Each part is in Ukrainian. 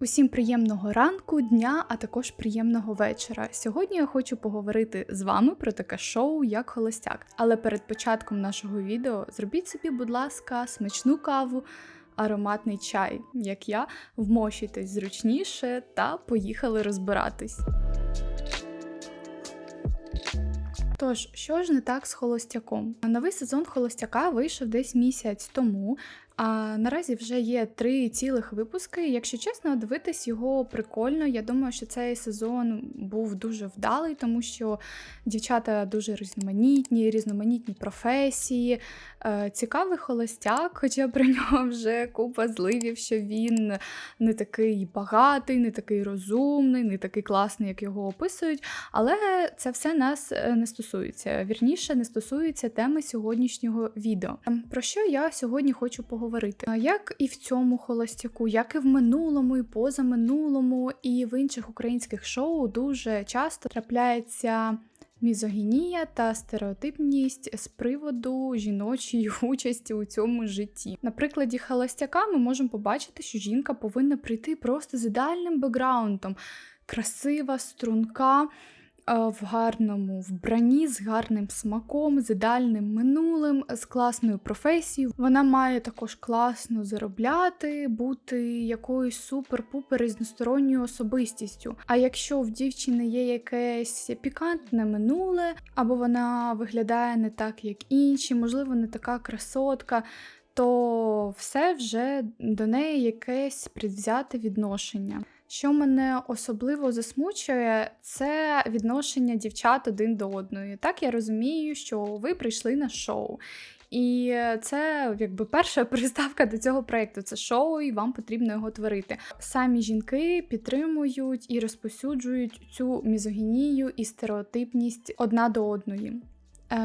Усім приємного ранку, дня, а також приємного вечора. Сьогодні я хочу поговорити з вами про таке шоу, як Холостяк. Але перед початком нашого відео зробіть собі, будь ласка, смачну каву, ароматний чай, як я, вмощуйтесь зручніше та поїхали розбиратись. Тож, що ж не так з холостяком? Новий сезон холостяка вийшов десь місяць тому. А наразі вже є три цілих випуски. Якщо чесно, дивитись його прикольно. Я думаю, що цей сезон був дуже вдалий, тому що дівчата дуже різноманітні, різноманітні професії. Е, Цікавий холостяк, хоча про нього вже купа зливів, що він не такий багатий, не такий розумний, не такий класний, як його описують. Але це все нас е, не стосується. Вірніше, не стосується теми сьогоднішнього відео. Ем, Про що я сьогодні хочу поговорити? Як і в цьому холостяку, як і в минулому, і позаминулому, і в інших українських шоу дуже часто трапляється. Мізогінія та стереотипність з приводу жіночої участі у цьому житті. На прикладі холостяка ми можемо побачити, що жінка повинна прийти просто з ідеальним бекграундом, красива, струнка, в гарному вбранні, з гарним смаком, з ідеальним минулим, з класною професією. Вона має також класно заробляти, бути якоюсь супер-пупер різносторонньою особистістю. А якщо в дівчини є якесь пікантне минуле, або вона виглядає не так, як інші, можливо, не така красотка. То все вже до неї якесь предвзяте відношення. Що мене особливо засмучує, це відношення дівчат один до одної. Так я розумію, що ви прийшли на шоу. І це якби перша приставка до цього проєкту. Це шоу, і вам потрібно його творити. Самі жінки підтримують і розпосюджують цю мізогінію і стереотипність одна до одної.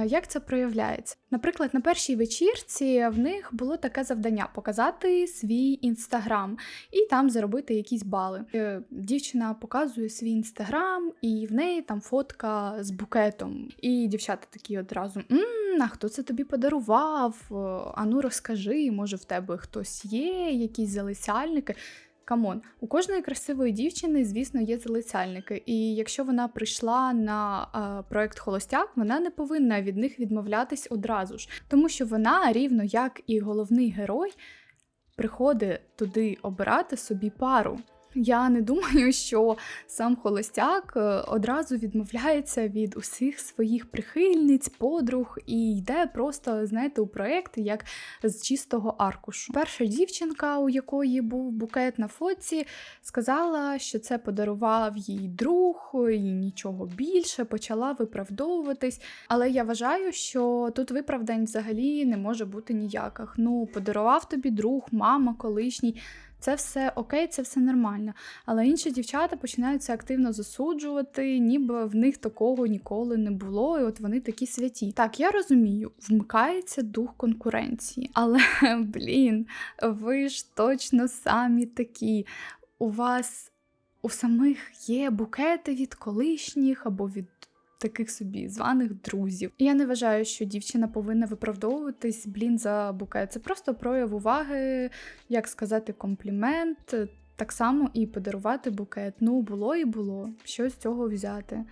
Як це проявляється? Наприклад, на першій вечірці в них було таке завдання показати свій інстаграм і там заробити якісь бали. Е, дівчина показує свій інстаграм, і в неї там фотка з букетом. І дівчата такі одразу: а хто це тобі подарував? Ану, розкажи, може в тебе хтось є, якісь залицяльники. Камон, у кожної красивої дівчини, звісно, є залицяльники. І якщо вона прийшла на е, проект Холостяк, вона не повинна від них відмовлятись одразу ж, тому що вона, рівно як і головний герой, приходить туди обирати собі пару. Я не думаю, що сам холостяк е, одразу відмовляється від усіх своїх прихильниць, подруг і йде просто, знаєте, у проєкт як з чистого аркушу. Перша дівчинка, у якої був букет на фоці, сказала, що це подарував їй друг, і нічого більше, почала виправдовуватись. Але я вважаю, що тут виправдань взагалі не може бути ніяких. Ну, подарував тобі друг, мама, колишній. Це все окей, це все нормально. Але інші дівчата починаються активно засуджувати, ніби в них такого ніколи не було, і от вони такі святі. Так, я розумію, вмикається дух конкуренції. Але, блін, ви ж точно самі такі. У вас у самих є букети від колишніх або від таких собі званих друзів. І я не вважаю, що дівчина повинна виправдовуватись блін за букет. Це просто прояв уваги, як сказати, комплімент. Так само і подарувати букет. Ну, було і було. Що з цього взяти?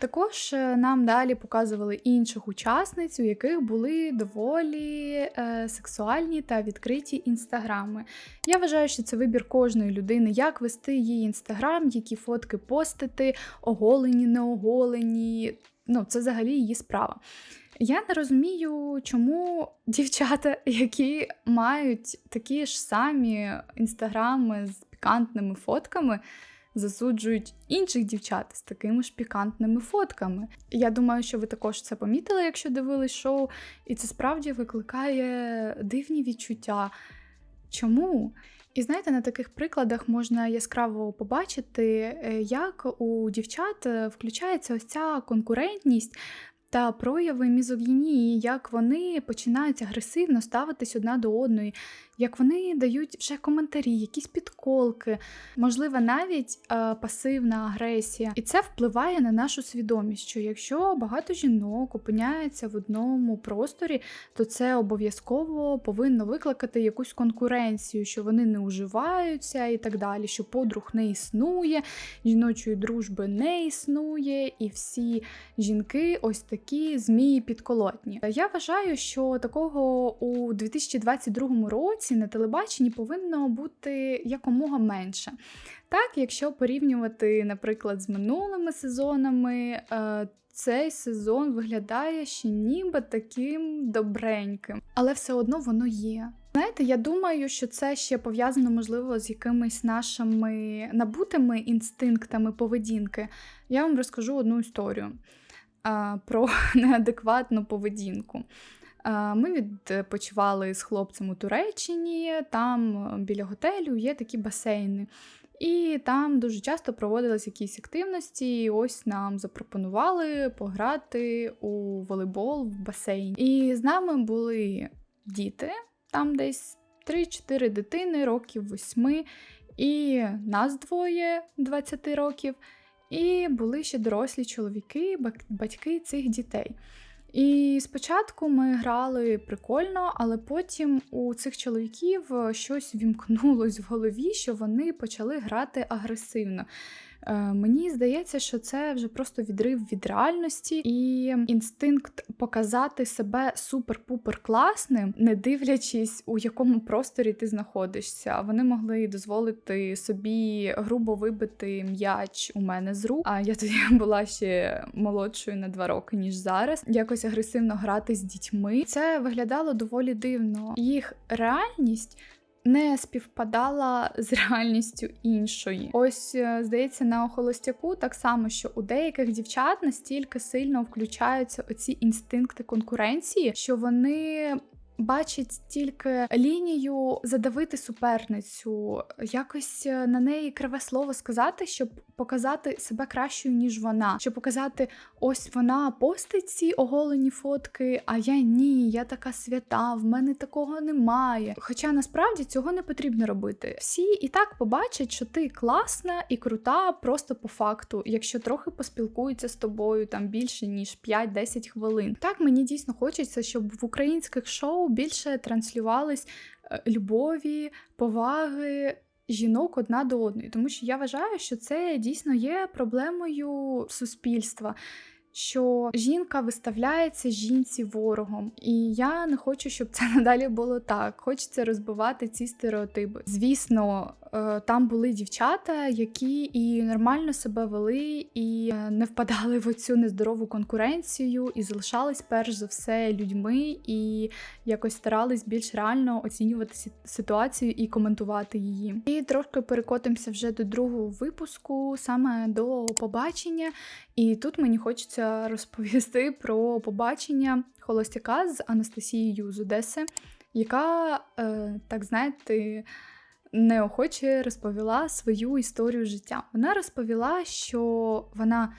Також е, нам далі показували інших учасниць, у яких були доволі е, сексуальні та відкриті інстаграми. Я вважаю, що це вибір кожної людини, як вести її інстаграм, які фотки постити, оголені, не оголені. Ну, це взагалі її справа. Я не розумію, чому дівчата, які мають такі ж самі інстаграми з пікантними фотками засуджують інших дівчат з такими ж пікантними фотками. Я думаю, що ви також це помітили, якщо дивились шоу, і це справді викликає дивні відчуття. Чому? І знаєте, на таких прикладах можна яскраво побачити, е, як у дівчат е, включається ось ця конкурентність та прояви мізогінії, як вони починають агресивно ставитись одна до одної. Як вони дають вже коментарі, якісь підколки, можливо, навіть е, пасивна агресія. І це впливає на нашу свідомість, що якщо багато жінок опиняється в одному просторі, то це обов'язково повинно викликати якусь конкуренцію, що вони не уживаються і так далі, що подруг не існує, жіночої дружби не існує, і всі жінки ось такі змії підколотні. Я вважаю, що такого у 2022 році на телебаченні повинно бути якомога менше. Так, якщо порівнювати, наприклад, з минулими сезонами, е, цей сезон виглядає ще ніби таким добреньким, але все одно воно є. Знаєте, я думаю, що це ще пов'язано, можливо, з якимись нашими набутими інстинктами поведінки. Я вам розкажу одну історію а, про неадекватну поведінку. А, ми відпочивали з хлопцем у Туреччині, там біля готелю є такі басейни. І там дуже часто проводились якісь активності. і Ось нам запропонували пограти у волейбол в басейні. І з нами були діти, там десь 3-4 дитини, років 8, і нас двоє 20 років. І були ще дорослі чоловіки, батьки цих дітей. І спочатку ми грали прикольно, але потім у цих чоловіків щось вімкнулось в голові, що вони почали грати агресивно. Е, мені здається, що це вже просто відрив від реальності і інстинкт показати себе супер-пупер класним, не дивлячись, у якому просторі ти знаходишся. Вони могли дозволити собі грубо вибити м'яч у мене з рук. А я тоді була ще молодшою на два роки, ніж зараз. Якось агресивно грати з дітьми. Це виглядало доволі дивно. Їх реальність не співпадала з реальністю іншої. Ось, е, здається, на холостяку так само, що у деяких дівчат настільки сильно включаються оці інстинкти конкуренції, що вони бачить тільки лінію задавити суперницю, якось е, на неї криве слово сказати, щоб показати себе кращою, ніж вона, щоб показати, ось вона постить ці оголені фотки, а я ні, я така свята, в мене такого немає. Хоча насправді цього не потрібно робити. Всі і так побачать, що ти класна і крута, просто по факту, якщо трохи поспілкуються з тобою там більше ніж 5-10 хвилин. Так мені дійсно хочеться, щоб в українських шоу більше транслювались е, любові, поваги. Жінок одна до одної, тому що я вважаю, що це дійсно є проблемою суспільства що жінка виставляється жінці ворогом, і я не хочу, щоб це надалі було так. Хочеться розбивати ці стереотипи. Звісно, там були дівчата, які і нормально себе вели, і е, не впадали в оцю нездорову конкуренцію, і залишались перш за все людьми, і якось старались більш реально оцінювати ситуацію і коментувати її. І трошки перекотимося вже до другого випуску, саме до побачення. І тут мені хочеться розповісти про побачення холостяка з Анастасією з Одеси, яка, е, так знаєте, неохоче розповіла свою історію життя. Вона розповіла, що вона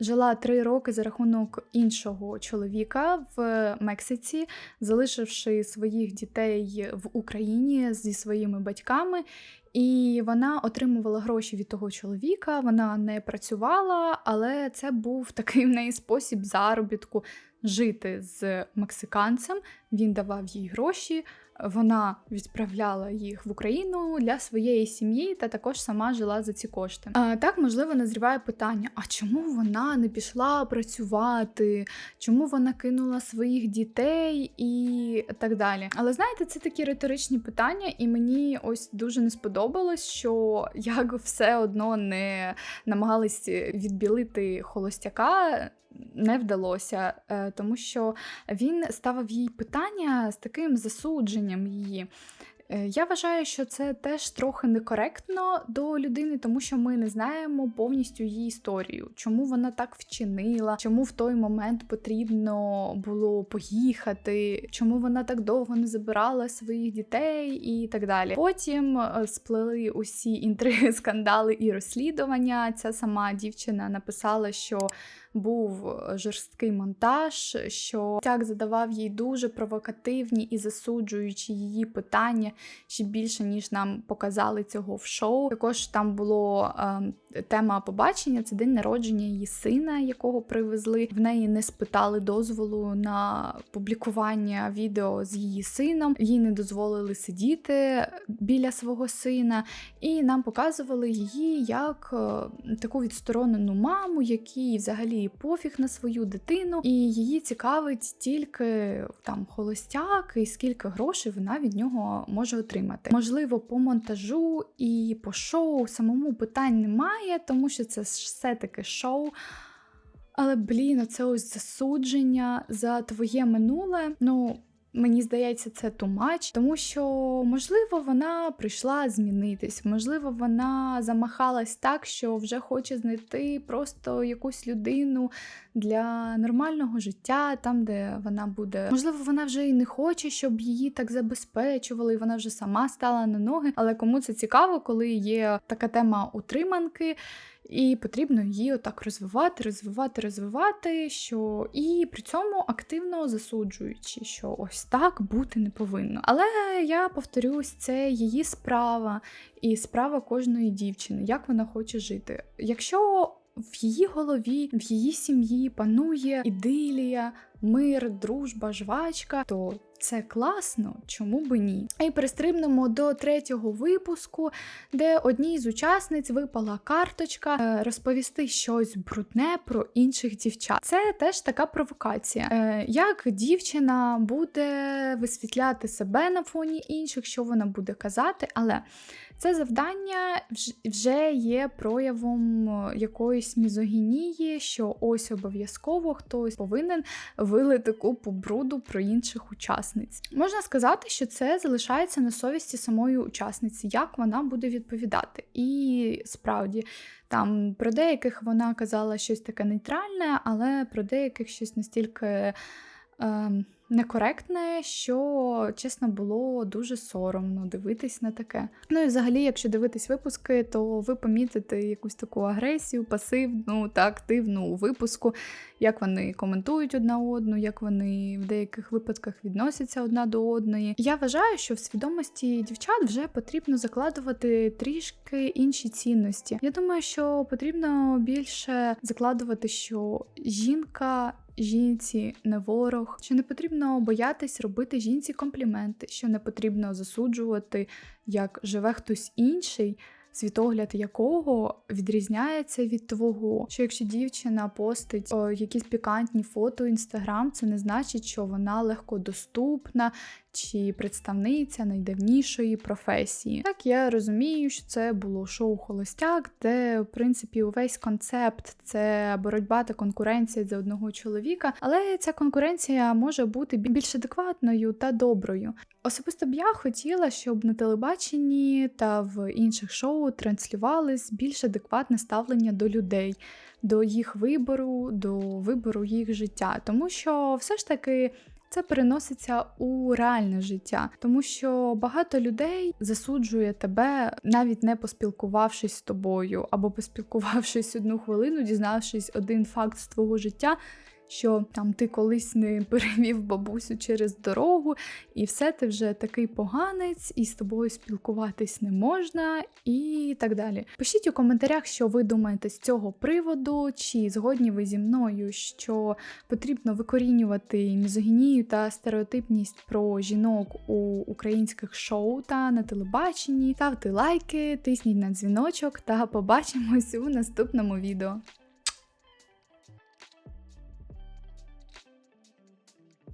жила три роки за рахунок іншого чоловіка в Мексиці, залишивши своїх дітей в Україні зі своїми батьками. І вона отримувала гроші від того чоловіка, вона не працювала, але це був такий в неї спосіб заробітку жити з мексиканцем. Він давав їй гроші, вона відправляла їх в Україну для своєї сім'ї та також сама жила за ці кошти. А так, можливо, назріває питання: а чому вона не пішла працювати? Чому вона кинула своїх дітей і так далі? Але знаєте, це такі риторичні питання, і мені ось дуже не сподобалось, що як все одно не намагались відбілити холостяка не вдалося, е, тому що він ставив їй питання з таким засудженням її. Е, я вважаю, що це теж трохи некоректно до людини, тому що ми не знаємо повністю її історію, чому вона так вчинила, чому в той момент потрібно було поїхати, чому вона так довго не забирала своїх дітей і так далі. Потім е, сплели усі інтриги, скандали і розслідування. Ця сама дівчина написала, що був е, жорсткий монтаж, що Холостяк задавав їй дуже провокативні і засуджуючи її питання ще більше, ніж нам показали цього в шоу. Також там було е, тема побачення, це день народження її сина, якого привезли. В неї не спитали дозволу на публікування відео з її сином. Їй не дозволили сидіти біля свого сина, і нам показували її як е, таку відсторонену маму, якій взагалі пофіг на свою дитину, і її цікавить тільки там холостяк і скільки грошей вона від нього може отримати. Можливо, по монтажу і по шоу самому питань немає, тому що це все-таки шоу. Але, блін, це ось засудження за твоє минуле. Ну, Мені здається, це тумач, тому що, можливо, вона прийшла змінитись, можливо, вона замахалась так, що вже хоче знайти просто якусь людину для нормального життя, там, де вона буде. Можливо, вона вже і не хоче, щоб її так забезпечували, і вона вже сама стала на ноги. Але кому це цікаво, коли є така тема утриманки. І потрібно її отак розвивати, розвивати, розвивати, що і при цьому активно засуджуючи, що ось так бути не повинно. Але я повторюсь, це її справа і справа кожної дівчини, як вона хоче жити. Якщо в її голові, в її сім'ї панує ідилія, мир, дружба, жвачка, то це класно, чому би ні? І перестрибнемо до третього випуску, де одній з учасниць випала карточка е, розповісти щось брудне про інших дівчат. Це теж така провокація. Е, як дівчина буде висвітляти себе на фоні інших, що вона буде казати, але це завдання вже є проявом е, якоїсь мізогінії, що ось обов'язково хтось повинен вилити купу бруду про інших учасниць. Можна сказати, що це залишається на совісті самої учасниці, як вона буде відповідати. І справді. Там про деяких вона казала щось таке нейтральне, але про деяких щось настільки е, некоректне, що чесно було дуже соромно дивитись на таке. Ну і взагалі, якщо дивитись випуски, то ви помітите якусь таку агресію, пасивну та активну у випуску, як вони коментують одна одну, як вони в деяких випадках відносяться одна до одної. Я вважаю, що в свідомості дівчат вже потрібно закладувати трішки інші цінності. Я думаю, що потрібно більше закладувати, що жінка жінці не ворог, що не потрібно боятись робити жінці компліменти, що не потрібно засуджувати, як живе хтось інший світогляд якого відрізняється від твого. Що якщо дівчина постить о, якісь пікантні фото в інстаграм, це не значить, що вона легкодоступна чи представниця найдавнішої професії. Так я розумію, що це було шоу Холостяк, де в принципі увесь концепт це боротьба та конкуренція за одного чоловіка, але ця конкуренція може бути більш адекватною та доброю. Особисто б я хотіла, щоб на телебаченні та в інших шоу транслювалось більш адекватне ставлення до людей, до їх вибору, до вибору їх життя, тому що все ж таки. Це переноситься у реальне життя, тому що багато людей засуджує тебе, навіть не поспілкувавшись з тобою, або поспілкувавшись одну хвилину, дізнавшись один факт з твого життя що там ти колись не перевів бабусю через дорогу, і все ти вже такий поганець, і з тобою спілкуватись не можна, і так далі. Пишіть у коментарях, що ви думаєте з цього приводу, чи згодні ви зі мною, що потрібно викорінювати мізогінію та стереотипність про жінок у українських шоу та на телебаченні. Ставте лайки, тисніть на дзвіночок та побачимось у наступному відео.